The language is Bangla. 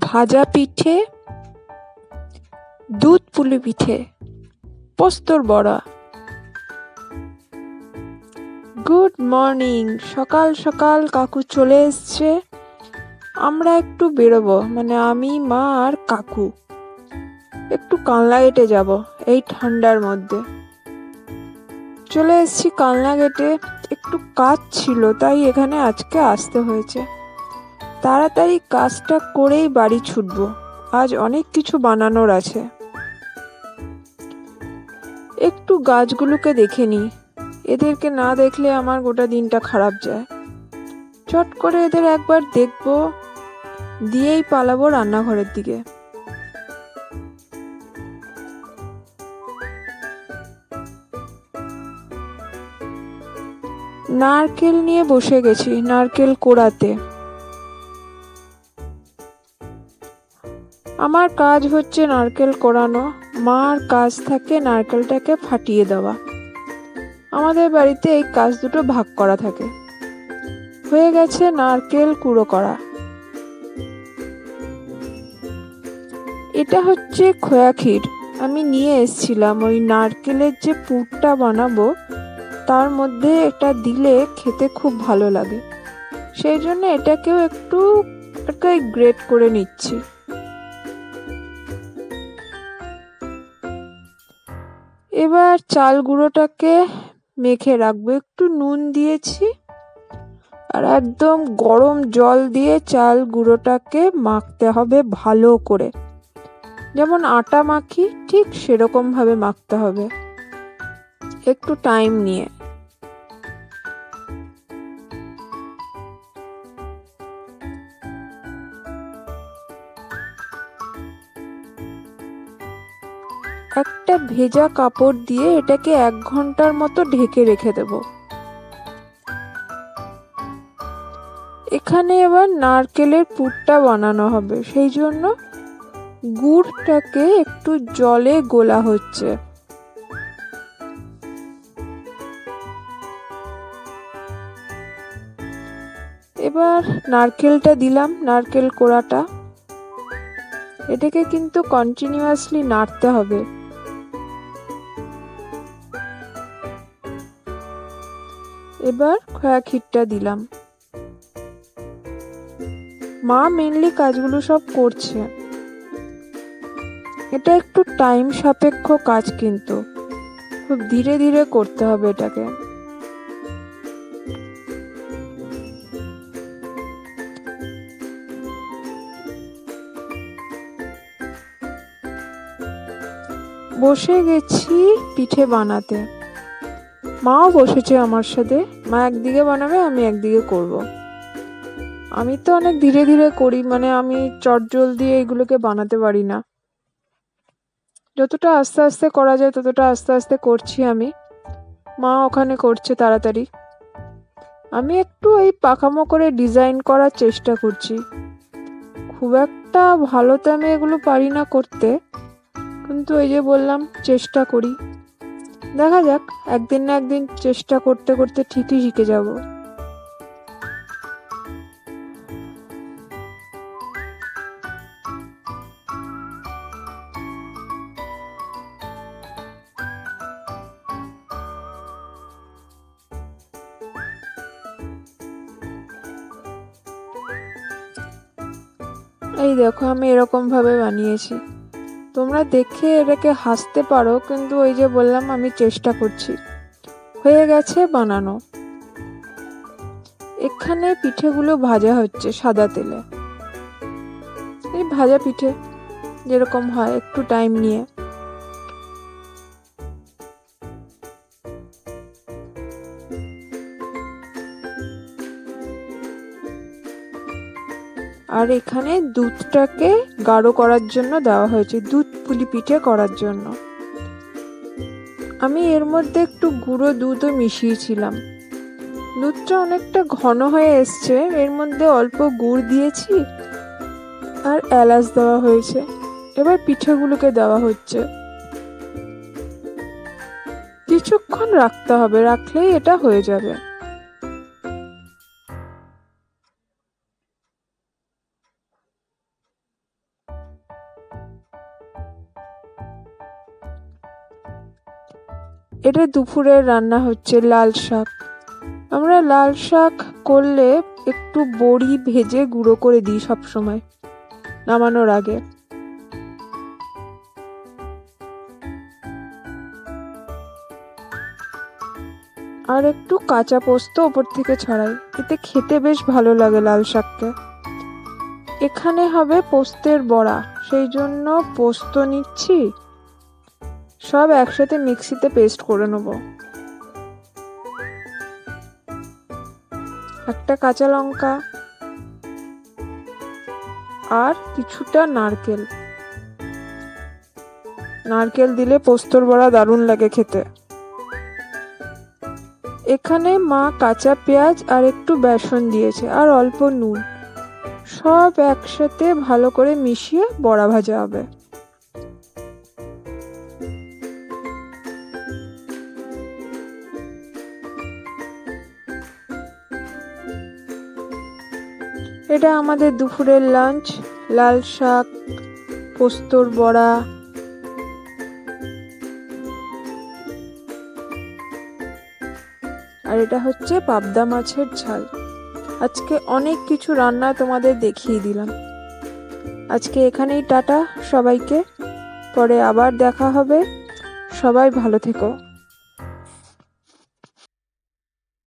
ভাজা পিঠে, দুধ পুলি পিঠে, পোস্তর বড়া। Good morning. সকাল সকাল কাকু চলে এসছে। আমরা একটু বেরোবো। মানে আমি, মা আর কাকু। একটু কানলা গেটে যাব, এই ঠান্ডার মধ্যে। চলে এসেছি কালনা গেটে। একটু কাজ ছিল, তাই এখানে আজকে আসতে হয়েছে। তাড়াতাড়ি কাজটা করেই বাড়ি ছুটব। আজ অনেক কিছু বানানোর আছে। একটু গাছগুলোকে দেখে নি। এদেরকে না দেখলে আমার গোটা দিনটা খারাপ যায়। চট করে এদের একবার দেখব, দিয়েই পালাবো রান্নাঘরের দিকে। নারকেল নিয়ে বসে গেছি, নারকেল কোড়াতে। আমার কাজ হচ্ছে নারকেল কোড়ানো মার কাজ থাকে নারকেলটাকে ফাটিয়ে দেওয়া। আমাদের বাড়িতে এই কাজ দুটো ভাগ করা থাকে। হয়ে গেছে নারকেল কুড়ো করা। এটা হচ্ছে খোয়া ক্ষীর। আমি নিয়ে এসেছিলাম ওই নারকেলের যে পুরটা বানাবো, তার মধ্যে এটা দিলে খেতে খুব ভালো লাগে। সেই জন্য এটাকেও একটু গ্রেট করে নিচ্ছি। এবার চাল গুঁড়োটাকে মেখে রাখব। একটু নুন দিয়েছি আর একদম গরম জল দিয়ে চাল গুঁড়োটাকে মাখতে হবে ভালো করে। যেমন আটা মাখি ঠিক সেরকমভাবে মাখতে হবে। একটু টাইম নিয়ে। একটা ভেজা কাপড় দিয়ে এটাকে এক ঘণ্টার মতো ঢেকে রেখে দেব। এখানে এবার নারকেলের পুরটা বানানো হবে। সেই জন্য গুড়টাকে একটু জলে গোলা হচ্ছে। এবার নারকেলটা দিলাম, নারকেল কোড়াটা। এটাকে কিন্তু কন্টিনিউয়াসলি নাড়তে হবে। এবার খয়া ক্ষীরটা দিলাম। মা মেনলি কাজগুলো সব করছে। এটা একটু টাইম সাপেক্ষ কাজ কিন্তু। খুব ধীরে ধীরে করতে হবে এটাকে। বসে গেছি পিঠে বানাতে। মাও বসেছে আমার সাথে। মা একদিকে বানাবে, আমি একদিকে করব। আমি তো অনেক ধীরে ধীরে করি মানে আমি চটজল দিয়ে এগুলোকে বানাতে পারি না। যতটা আস্তে আস্তে করা যায়, ততটা আস্তে আস্তে করছি আমি। মা ওখানে করছে তাড়াতাড়ি। আমি একটু এই পাকামো করে ডিজাইন করার চেষ্টা করছি। খুব একটা ভালো তো আমি এগুলো পারি না করতে। কিন্তু এই যে বললাম, চেষ্টা করি। দেখা যাক, একদিন না একদিন চেষ্টা করতে করতে ঠিকই শিখে যাব। এই দেখো, আমি এরকম ভাবে বানিয়েছি। তোমরা দেখে এটাকে হাসতে পারো, কিন্তু ওই যে বললাম, আমি চেষ্টা করছি। হয়ে গেছে বানানো। এখানে পিঠেগুলো ভাজা হচ্ছে সাদা তেলে। এই ভাজা পিঠে যেরকম হয়, একটু টাইম নিয়ে। আর এখানে দুধটাকে গাঢ় করার জন্য দেওয়া হয়েছে, দুধ পুলি পিঠে করার জন্য। আমি এর মধ্যে একটু গুঁড়ো দুধও মিশিয়েছিলাম। দুধটা অনেকটা ঘন হয়ে এসছে, এর মধ্যে অল্প গুড় দিয়েছি আর এলাচ দেওয়া হয়েছে। এবার পিঠেগুলোকে দেওয়া হচ্ছে। কিছুক্ষণ রাখতে হবে, রাখলেই এটা হয়ে যাবে। এটা দুপুরের রান্না হচ্ছে লাল শাক। আমরা লাল শাক করলে একটু বড়ি ভেজে গুঁড়ো করে দিই সব সময় নামানোর আগে। আর একটু কাঁচা পোস্ত ওপর থেকে ছড়াই, এতে খেতে বেশ ভালো লাগে লাল শাককে এখানে হবে পোস্তের বড়া, সেই জন্য পোস্ত নিচ্ছি সব একসাথে মিক্সিতে পেস্ট করে নেব। একটা কাঁচা লঙ্কা আর কিছুটা নারকেল। নারকেল দিলে পোস্তর বড়া দারুণ লাগে খেতে। এখানে মা কাঁচা পেঁয়াজ আর একটু বেসন দিয়েছে আর অল্প নুন। সব একসাথে ভালো করে মিশিয়ে বড়া ভাজা হবে। এটা আমাদের দুপুরের লাঞ্চ লাল শাক, পোস্তর বড়া। আর এটা হচ্ছে পাবদা মাছের ঝাল। আজকে অনেক কিছু রান্না তোমাদের দেখিয়ে দিলাম। আজকে এখানেই টাটা সবাইকে। পরে আবার দেখা হবে। সবাই ভালো থেকো।